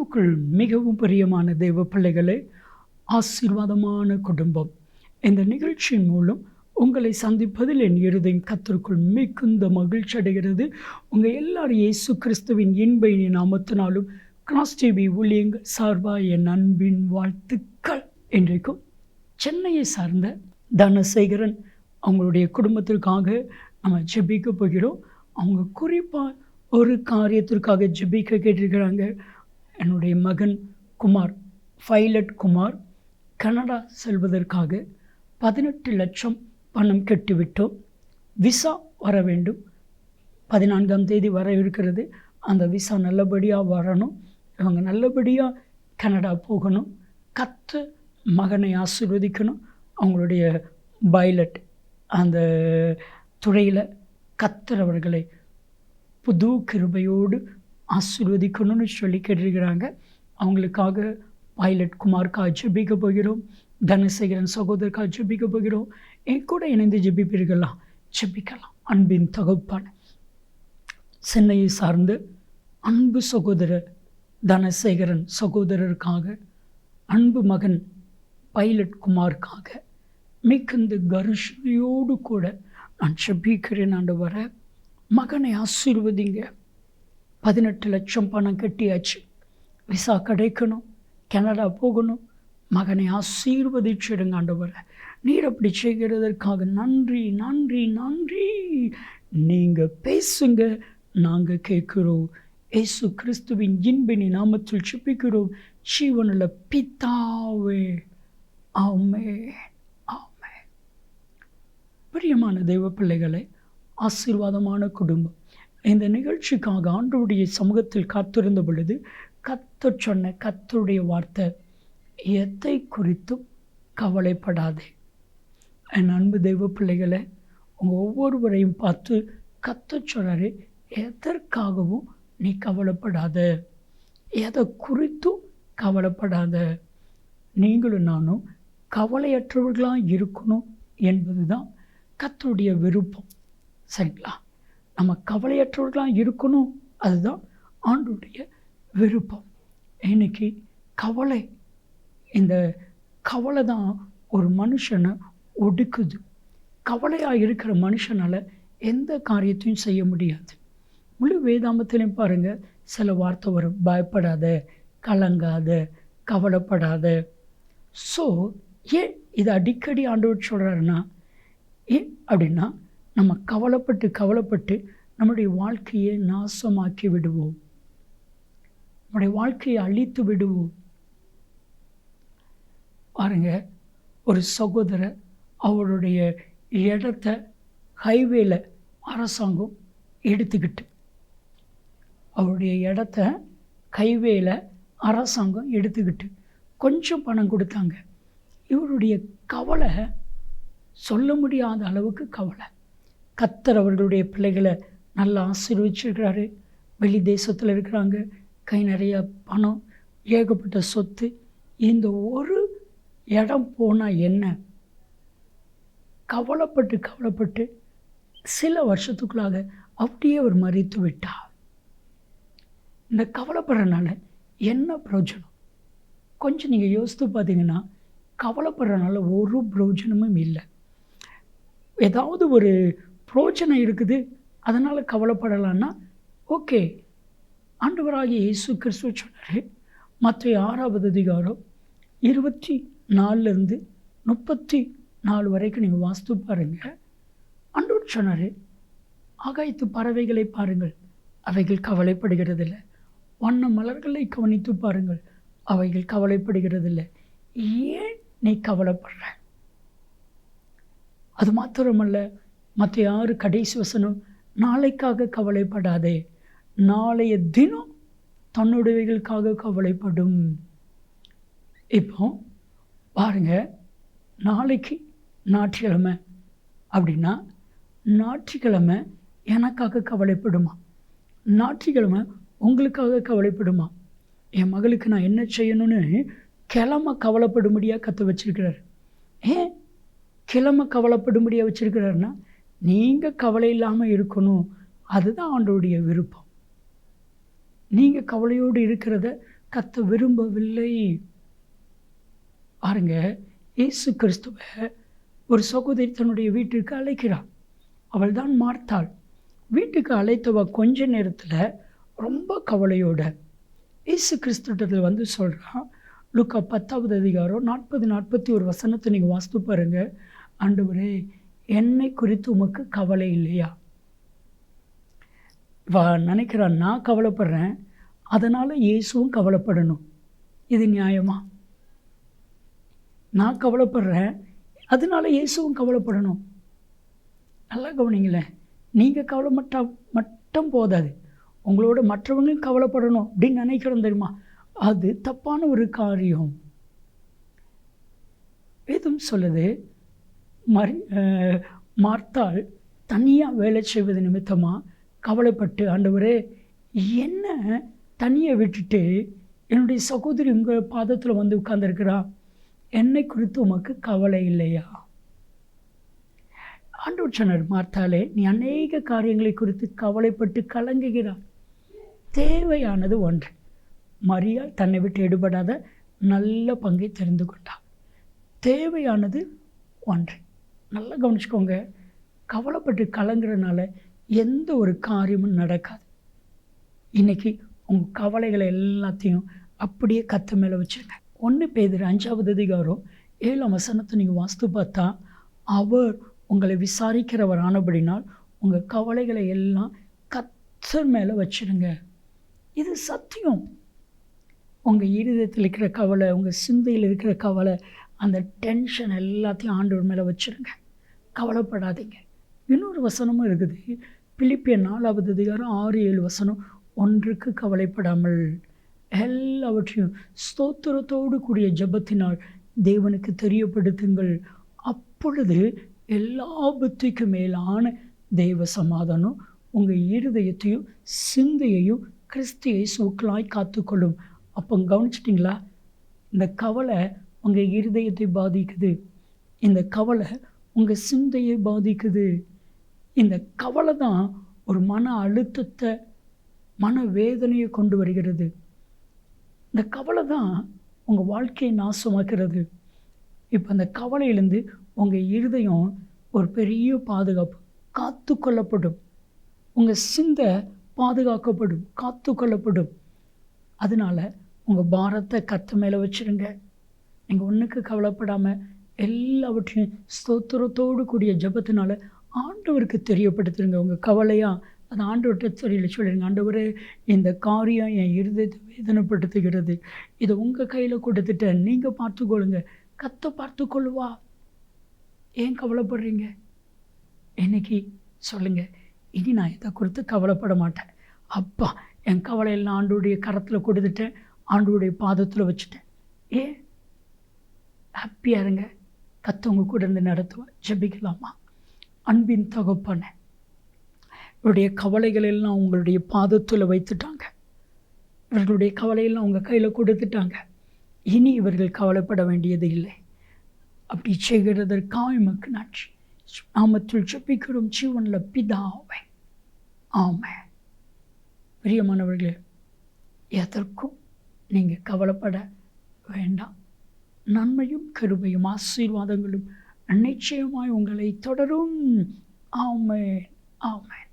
கிறிஸ்துவுக்குள் மிகவும் பிரியமான தெய்வ பிள்ளைகளே ஆசீர்வாதமான குடும்பம். இந்த நிகழ்ச்சியின் மூலம் உங்களை சந்திப்பதில் என் இருதயம் கத்திற்குள் மிகுந்த மகிழ்ச்சி அடைகிறது. உங்கள் எல்லாரும் இயேசு கிறிஸ்துவின் இன்பை நாமத்தினாலும் கிராஸ் டிவி ஊழியங்கள் சார்பாக என் அன்பின் வாழ்த்துக்கள். இன்றைக்கும் சென்னையை சார்ந்த தனசேகரன் அவங்களுடைய குடும்பத்திற்காக நம்ம ஜெபிக்க போகிறோம். அவங்க குறிப்பாக ஒரு காரியத்திற்காக ஜெபிக்க கேட்டிருக்கிறாங்க. என்னுடைய மகன் குமார் பைலட் குமார் கனடா செல்வதற்காக பதினெட்டு லட்சம் பணம் கெட்டுவிட்டோம். விசா வர வேண்டும். பதினான்காம் தேதி வர இருக்கிறது. அந்த விசா நல்லபடியாக வரணும். இவங்க நல்லபடியாக கனடா போகணும். கத்து மகனை ஆசீர்வதிக்கணும். அவங்களுடைய பைலட் அந்த துறையில் கத்துறவர்களை புது கிருபையோடு ஆசிர்வதிக்கணும்னு சொல்லி கேட்டிருக்கிறாங்க. அவங்களுக்காக பைலட் குமாருக்காக ஜெபிக்க போகிறோம். தனசேகரன் சகோதரக்காக ஜெபிக்க போகிறோம். என் கூட இணைந்து ஜெபிப்பீர்களா? ஜெபிக்கலாம். அன்பின் தகப்பான. சென்னையை சார்ந்த அன்பு சகோதரர் தனசேகரன் சகோதரருக்காக அன்பு மகன் பைலட் குமாருக்காக மிகுந்த கருஷனையோடு கூட நான் ஜெபிக்கிறேன் ஆண்டு வர மகனை ஆசீர்வதிங்க. பதினெட்டு லட்சம் பணம் கட்டியாச்சு. விசா கிடைக்கணும் கனடா போகணும் மகனை ஆசீர்வதிச்சிடுங்க ஆண்டவரை. நீர் அப்படி செய்கிறதற்காக நன்றி நன்றி நன்றி. நீங்கள் பேசுங்க நாங்கள் கேட்குறோம். ஏசு கிறிஸ்துவின் இன்பினி நாமத்தில் சுப்பிக்கிறோம் ஜீவனில் பித்தாவே ஆமே ஆமே பிரியமான தெய்வ பிள்ளைகளை ஆசீர்வாதமான குடும்பம். இந்த நிகழ்ச்சிக்காக ஆண்டோடைய சமூகத்தில் காத்திருந்த பொழுது கத்த சொன்ன கத்தருடைய வார்த்தை எதை குறித்தும் கவலைப்படாதே. என் அன்பு தெய்வ பிள்ளைகளை உங்கள் ஒவ்வொருவரையும் பார்த்து கத்த சொல்கிறாரு எதற்காகவும் நீ கவலைப்படாத. எதை குறித்தும் கவலைப்படாத. நீங்களும் நானும் கவலையற்றவர்களாக இருக்கணும் என்பது தான் கத்தருடைய விருப்பம். சரிங்களா? நம்ம கவலையற்றவர்களாக இருக்கணும். அதுதான் ஆண்டுடைய விருப்பம். இன்னைக்கு கவலை இந்த கவலை தான் ஒரு மனுஷனை ஒடுக்குது. கவலையாக இருக்கிற மனுஷனால் எந்த காரியத்தையும் செய்ய முடியாது. முழு வேதாமத்திலையும் பாருங்கள் சில வார்த்தை வரும். பயப்படாத கலங்காத கவலைப்படாத. ஸோ ஏன் இது அடிக்கடி ஆண்டவர் சொல்கிறாருன்னா ஏன் அப்படின்னா நம்ம கவலைப்பட்டு கவலைப்பட்டு நம்முடைய வாழ்க்கையை நாசமாக்கி விடுவோம். நம்முடைய வாழ்க்கையை அழித்து விடுவோம். பாருங்க ஒரு சகோதரர் அவருடைய இடத்த ஹைவேல அரசாங்கம் எடுத்துக்கிட்டு அவருடைய இடத்த ஹைவேல அரசாங்கம் எடுத்துக்கிட்டு கொஞ்சம் பணம் கொடுத்தாங்க. இவருடைய கவலை சொல்ல முடியாத அளவுக்கு கவலை. கத்தர் அவர்களுடைய பிள்ளைகளை நல்லா ஆசீர்வச்சிருக்கிறாரு. வெளி தேசத்தில் இருக்கிறாங்க. கை நிறைய பணம் ஏகப்பட்ட சொத்து. இந்த ஒரு இடம் போனால் என்ன? கவலைப்பட்டு கவலைப்பட்டு சில வருஷத்துக்குள்ளாக அப்படியே அவர் மறித்து விட்டார். இந்த கவலைப்படுறனால என்ன பிரயோஜனம்? கொஞ்சம் நீங்கள் யோசித்து பார்த்தீங்கன்னா கவலைப்படுறனால ஒரு பிரயோஜனமும் இல்லை. ஏதாவது ஒரு பிரோஜனம் இருக்குது அதனால் கவலைப்படலான்னா ஓகே. ஆண்டவராகி இயேசு கிறிஸ்துவ சொன்னார் மற்ற ஆறாவது அதிகாரம் இருபத்தி நாலுலேருந்து முப்பத்தி நாலு வரைக்கும் நீங்கள் வாஸ்து பாருங்கள் ஆண்டவர் சொன்னார் ஆகாயத்து பறவைகளை பாருங்கள் அவைகள் கவலைப்படுகிறதில்லை. வண்ண மலர்களை கவனித்து பாருங்கள் அவைகள் கவலைப்படுகிறதில்லை. ஏன் நீ கவலைப்படுற? அது மாத்திரமல்ல மற்ற யாரு கடைசி வசனம் நாளைக்காக கவலைப்படாதே நாளைய தினம் தன்னுடையவைகளுக்காக கவலைப்படும். இப்போ பாருங்க நாளைக்கு ஞாயிற்றுக்கிழமை அப்படின்னா ஞாயிற்றுக்கிழமை எனக்காக கவலைப்படுமா? ஞாயிற்றுக்கிழமை உங்களுக்காக கவலைப்படுமா? என் மகளுக்கு நான் என்ன செய்யணும்னு கிழமை கவலைப்படும்படியாக கற்று வச்சிருக்கிறார். ஏன்? கிழமை கவலைப்படும்படியாக வச்சுருக்கிறாருன்னா நீங்கள் கவலை இல்லாமல் இருக்கணும். அதுதான் ஆண்டோடைய விருப்பம். நீங்கள் கவலையோடு இருக்கிறத கத்த விரும்பவில்லை. பாருங்க இயேசு கிறிஸ்துவ ஒரு சகோதரி தன்னுடைய வீட்டிற்கு அழைக்கிறாள் அவள் தான் மார்த்தாள். வீட்டுக்கு அழைத்தவ கொஞ்ச நேரத்தில் ரொம்ப கவலையோட இயேசு கிறிஸ்துட்டத்தில் வந்து சொல்கிறான் லுக்கா பத்தாவது அதிகாரம் நாற்பது நாற்பத்தி ஒரு வசனத்தை நீங்கள் வாசித்து பாருங்கள் ஆண்டவரே என்னை குறித்து உமக்கு கவலை இல்லையா? வா நினைக்கிறான் நான் கவலைப்படுறேன். அதனால் இயேசுவும் கவலைப்படணும். இது நியாயமா? நான் கவலைப்படுறேன். அதனால இயேசுவும் கவலைப்படணும். நல்லா கவனிங்களேன். நீங்கள் கவலை மட்டும் மட்டும் போதாது. உங்களோட மற்றவங்களும் கவலைப்படணும். அப்படின்னு நினைக்கிறோம் தெரியுமா? அது தப்பான ஒரு காரியம். வேதம் சொல்லுது மரி மார்த்தால் மார்த்தாள் தனியாக வேலை செய்வது நிமித்தமாக கவலைப்பட்டு ஆண்டவரே என்ன தனியை விட்டுட்டு என்னுடைய சகோதரி உங்கள் பாதத்தில் வந்து உட்கார்ந்துருக்கிறா? என்னை குறித்து உமக்கு கவலை இல்லையா? ஆண்டவர் சொன்னார் மார்த்தாலே நீ அநேக காரியங்களை குறித்து கவலைப்பட்டு கலங்குகிறார் தேவையானது ஒன்று. மரியா தன்னை விட்டு எடுபடாத நல்ல பங்கை தெரிந்து கொண்டாள். தேவையானது ஒன்று. நல்லா கவனிச்சுக்கோங்க. கவலைப்பட்டு கலங்குறதுனால எந்த ஒரு காரியமும் நடக்காது. இன்னைக்கு உங்கள் கவலைகளை எல்லாத்தையும் அப்படியே கத்து மேலே வச்சுருங்க. ஒன்று பேர் அஞ்சாவது அதிகாரம் ஏழாம் வசனத்தை நீங்கள் வாஸ்து பார்த்தா அவர் உங்களை விசாரிக்கிறவர் ஆனபடினால் உங்கள் கவலைகளை எல்லாம் கத்தர் மேலே வச்சிருங்க. இது சத்தியம். உங்கள் இருதயத்தில் இருக்கிற கவலை உங்கள் சிந்தையில் இருக்கிற கவலை அந்த டென்ஷன் எல்லாத்தையும் ஆண்டவர் மேலே வச்சிருங்க. கவலைப்படாதீங்க. இன்னொரு வசனமும் இருக்குது. பிலிப்பிய நாலாவது அதிகாரம் ஆறு ஏழு வசனம். ஒன்றுக்கு கவலைப்படாமல் எல்லாவற்றையும் ஸ்தோத்திரத்தோடு கூடிய ஜெபத்தினால் தேவனுக்கு தெரியப்படுத்துங்கள். அப்பொழுது எல்லா புத்திக்கு மேலான தெய்வ சமாதானம் உங்கள் இருதயத்தையும் சிந்தையையும் கிறிஸ்தியை சூக்களாய் காத்துக்கொள்ளும். அப்போ கவனிச்சிட்டிங்களா? இந்த கவலை உங்கள் இருதயத்தை பாதிக்குது. இந்த கவலை உங்கள் சிந்தையை பாதிக்குது. இந்த கவலை தான் ஒரு மன அழுத்தத்தை மன வேதனையை கொண்டு வருகிறது. இந்த கவலை தான் உங்கள் வாழ்க்கையை நாசமாக்கிறது இப்போ அந்த கவலையிலேருந்து உங்கள் இருதயம் ஒரு பெரிய பாதுகாப்பு காத்து கொள்ளப்படும் உங்கள் சிந்தை பாதுகாக்கப்படும் காத்து கொள்ளப்படும் அதனால் உங்கள் பாரத்தை கத்த மேலே வச்சுருங்க. நீங்கள் ஒன்றுக்கு கவலைப்படாமல் எல்லாவற்றையும் ஸ்தோத்திரத்தோடு கூடிய ஜெபத்தினால ஆண்டவருக்கு தெரியப்படுத்துருங்க உங்கள் கவலையாக அது ஆண்டவர்கிட்ட சொல்லி சொல்லிடுங்க ஆண்டவரே இந்த காரியம் என் இருதயத்தை வேதனைப்படுத்துகிறது. இதை உங்கள் கையில் கொடுத்துட்டேன் நீங்கள் பார்த்துக்கொள்ளுங்க. கத்த பார்த்து கொள்ளுவா ஏன் கவலைப்படுறீங்க? இன்னைக்கு சொல்லுங்கள் இனி நான் இதை குறித்து கவலைப்பட மாட்டேன். அப்பா என் கவலையெல்லாம் ஆண்டோடைய கரத்தில் கொடுத்துட்டேன். ஆண்டோடைய பாதத்தில் வச்சுட்டேன். ஏன்? ஹாப்பியாக இருங்க. கத்தவங்க கூட இருந்து நடத்துவேன் ஜெபிக்கலாமா? அன்பின் தகப்பனை இவருடைய கவலைகள் எல்லாம் உங்களுடைய பாதத்தில் வைத்துட்டாங்க. இவர்களுடைய கவலையெல்லாம் உங்கள் கையில் கொடுத்துட்டாங்க. இனி இவர்கள் கவலைப்பட வேண்டியது இல்லை. அப்படி செய்கிறதற்காக எமக்கு நன்றி. நாமத்தில் ஜெபிக்கிறோம். ஜீவனில் பிதாவை. ஆமை பிரியமானவர்களே எதற்கும் நீங்கள் கவலைப்பட வேண்டாம். நன்மையும் கருமையும் ஆசீர்வாதங்களும் நிச்சயமாய் உங்களை தொடரும். ஆமேன். ஆமேன்.